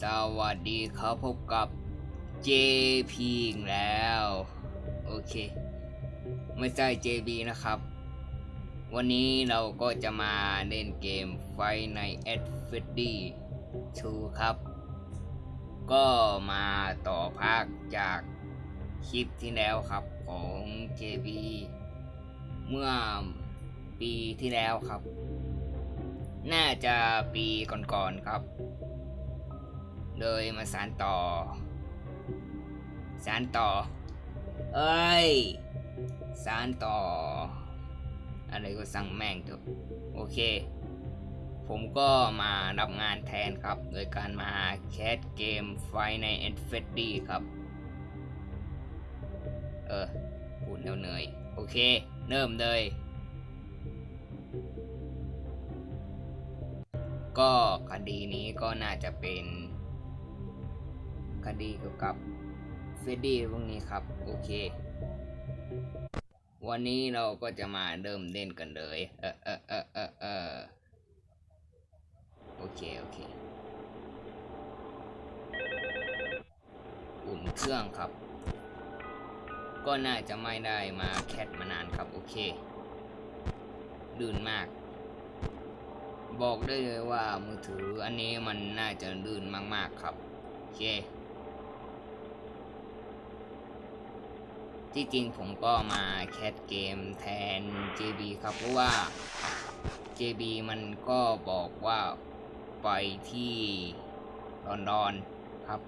สวัสดีครับพบกับ JP อีกแล้ว โอเค ไม่ใช่ JB นะครับ วันนี้เราก็จะมาเล่นเกมไฟใน at Freddy 2ครับ ก็มาต่อภาคจากคลิปที่แล้วครับของ JB เมื่อปีที่แล้วครับ น่าจะปีก่อนๆครับ เลยมาสานต่อ สานต่อ เอ้ย สานต่อ อะไรก็สั่งแม่งเถอะโอเค ผมก็มารับงานแทนครับ โดยการมาแคสเกมไฟใน e n f e d d y ครับ เออพูดเหนื่อย โอเค เริ่มเลย ก็คดีนี้ก็น่าจะเป็นคดีเกี่ยวกับเฟดดี้พวกนี้ครับ โอเค วันนี้เราก็จะมาเริ่มเล่นกันเลย เออเออเออเออเออโอเค โอเคอุ่นเครื่องครับ ก็น่าจะไม่ได้มาแคทมานานครับ โอเคลื่นมาก บอกได้เลยว่ามือถืออันนี้มันน่าจะลื่นมาก ๆ ครับโอเคที่จริงผมก็มาแคสเกมแทน JB ครับ เพราะว่า JB มันก็บอกว่าไปที่ลอนดอนครับ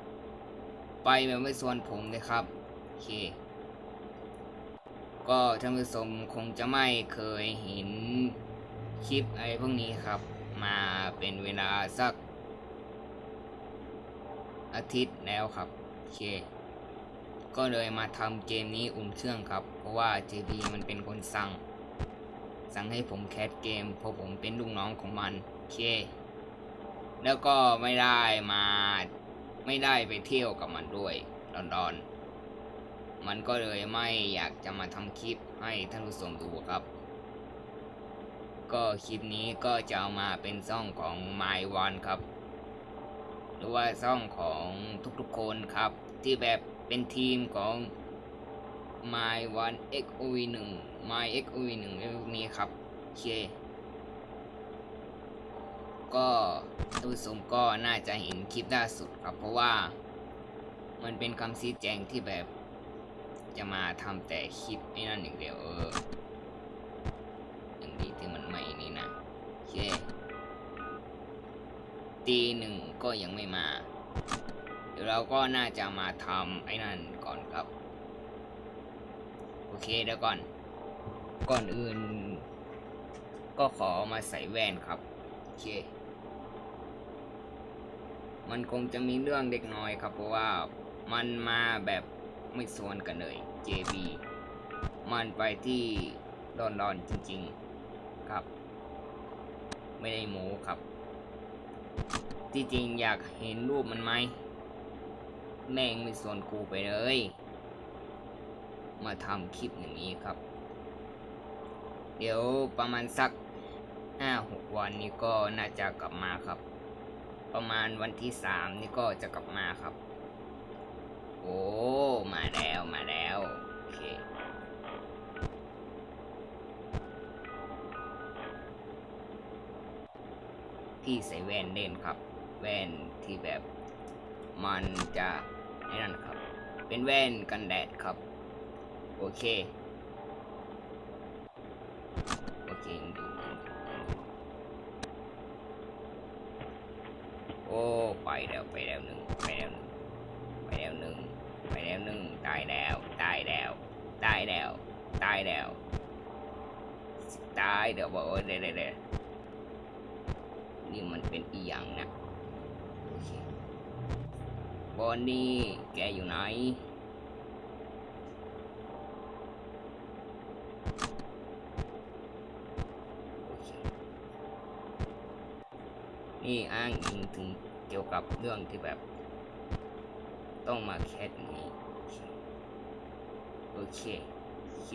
ไปแบบไม่ส่วนผมเลยครับโอเค ก็ท่านผู้ชมคงจะไม่เคยเห็นคลิปไอ้พวกนี้ครับ มาเป็นเวลาสัก อาทิตย์แล้วครับโอเค ก็เลยมาทำเกมนี้อุ่นเครื่องครับ เพราะว่า JB มันเป็นคนสั่ง สั่งให้ผมแคสเกม เพราะผมเป็นลูกน้องของมันโอเค แล้วก็ไม่ได้มาไม่ได้ไปเที่ยวกับมันด้วยลอนดอน มันก็เลยไม่อยากจะมาทำคลิปให้ท่านผู้ชมดูครับ ก็คลิปนี้ก็จะเอามาเป็นซ่องของ My One ครับ หรือว่าซ่องของทุกๆคนครับ ที่แบบเป็นทีมของ My One XOV 1 My XOV 1ในพวกนี้ครับโอเค ก็ท่านผู้ชมก็น่าจะเห็นคลิปล่าสุดครับ เพราะว่ามันเป็นคำชี้แจงที่แบบจะมาทำแต่คลิปไอ้นั่นอย่างเดียวเออ อย่างดีที่มันไม่นี่นะโอเคตีหนึ่งก็ยังไม่มา เดี๋ยวเราก็น่าจะมาทำไอ้นั่นก่อนครับ โอเคเดี๋ยวก่อน ก่อนอื่น ก็ขอมาใส่แว่นครับ โอเค มันคงจะมีเรื่องเด็กน้อยครับเพราะว่ามันมาแบบไม่สวนกันเลย JB มันไปที่ลอนดอนจริง ๆ ครับ ไม่ได้โม้ครับที่จริงอยากเห็นรูปมันไหม แม่งไม่สนกูไปเลย มาทำคลิปอย่างนี้ครับ เดี๋ยวประมาณสักห้าหกวันนี้ก็น่าจะกลับมาครับ ประมาณวันที่สามนี่ก็จะกลับมาครับ โอ้ มาแล้วมาแล้ว พี่ใส่แว่นเล่นครับ แว่นที่แบบมันจะนั่นครับ เป็นแว่นกันแดดครับ โอเค โอเคดูโอ้ ไปแล้วไปแล้วหนึ่งไปแล้วหนึ่งไปแล้วหนึ่งไปแล้วหนึ่งตายแล้วตายแล้วตายแล้วตายแล้วตายเดี๋ยวบอกเดี๋ยวเดี๋ยว เป็นอีหยังนะบอนนี่แกอยู่ไหน นี่อ้างอิงถึงเกี่ยวกับเรื่องที่แบบ ต้องมาแคสอย่างนี้โอเคโอเค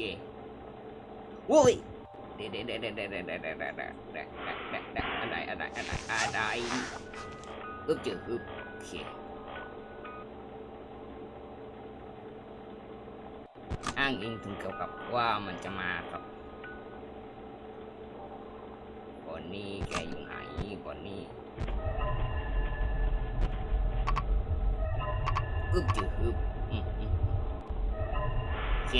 โว้ย เดี๋ยวเดี๋ยวเดี๋ยวเดี๋ยวเดี๋ยวเดี๋ยวเดี๋ยวเดี๋ยวเดี๋ยวเดี๋ยวเดี๋ยวอะไรอะไรอะไรอะไรอึบเจออึบโอเคอ้างอิงถึงเกี่ยวกับว่ามันจะมาครับบอนนี่แกอยู่ไหนบอนนี่อึบจืออึบอืมอืมโอเค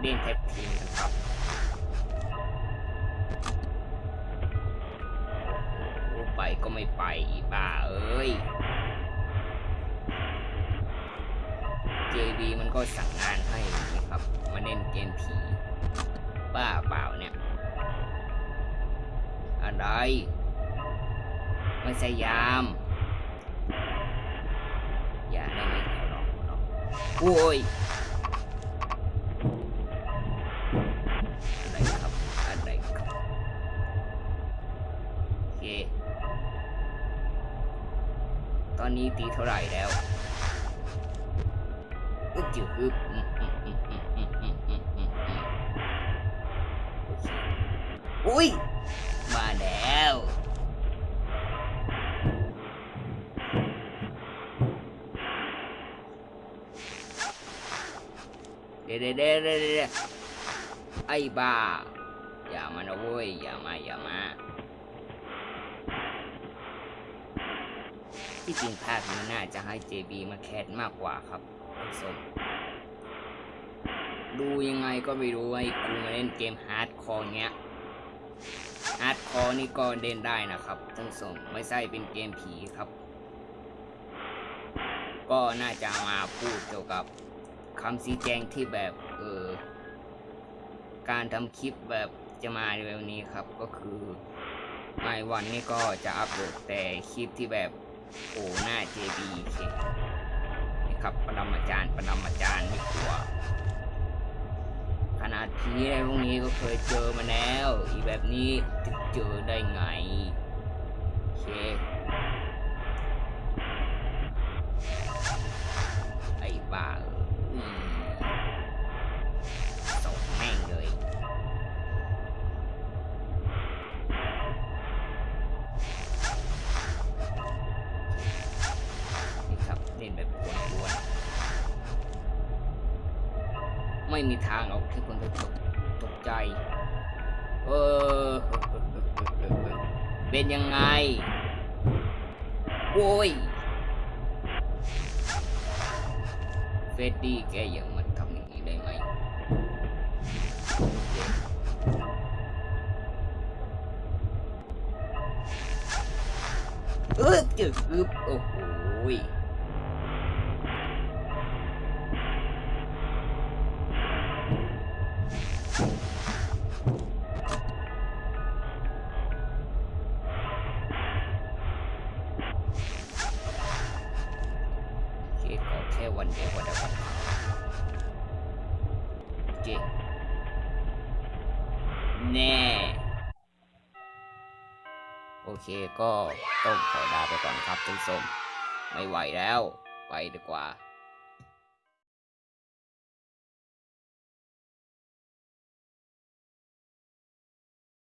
เล่นแท็กทีมกันครับไปก็ไม่ไปอีบ้าเอ้ย JB มันก็สั่งงานให้นี้ครับ มาเล่นเกมผีบ้าเปล่าเนี่ย อะไรไม่ใช่ยาม อย่าได้ไหมขอร้องขอร้องโอ้ย อนนี้ตีเท่าไหร่แล้วอึ๊บจิ๋อึ๊บอุ้ย มาแล้วเด้เด้เด้เด้ไอ้บ้า อย่ามานะเว้ย อย่ามา อย่ามา ที่จริงภาคนี้น่าจะให้ JB มาแคสมากกว่าครับท่านผู้ชมดูยังไงก็ไม่รู้ไอ้กูมาเล่นเกมฮาร์ดคอร์เงี้ยฮาร์ดคอร์นี่ก็เล่นได้นะครับท่านผู้ชมไม่ใช่เป็นเกมผีครับ ก็น่าจะมาพูดเกี่ยวกับคำชี้แจงที่แบบเออการทำคลิปแบบจะมาในวันนี้ครับก็คือไม่วันนี้ก็จะอัปโหลดแต่คลิปที่แบบ โอ้หน้า JB เคนี่ครับปรมาจารย์ปรมาจารย์นี่ตัวขนาดทีในพวกนี้ก็เคยเจอมาแล้ว อีแบบนี้จะเจอได้ไง ไม่มีทางเอาที่คนจะตกตกใจ เออ เป็นยังไงโอ้ย เฟดดี้แกยังมาทำอย่างนี้ได้ไหม เออจึกอึบโอ้โห ยโอเคขอแค่วันเดียวก็ได้วันโอเคแน่ โอเคก็ต้องขอลาไปก่อนครับทุกผู้ชมไม่ไหวแล้ว ไปดีกว่า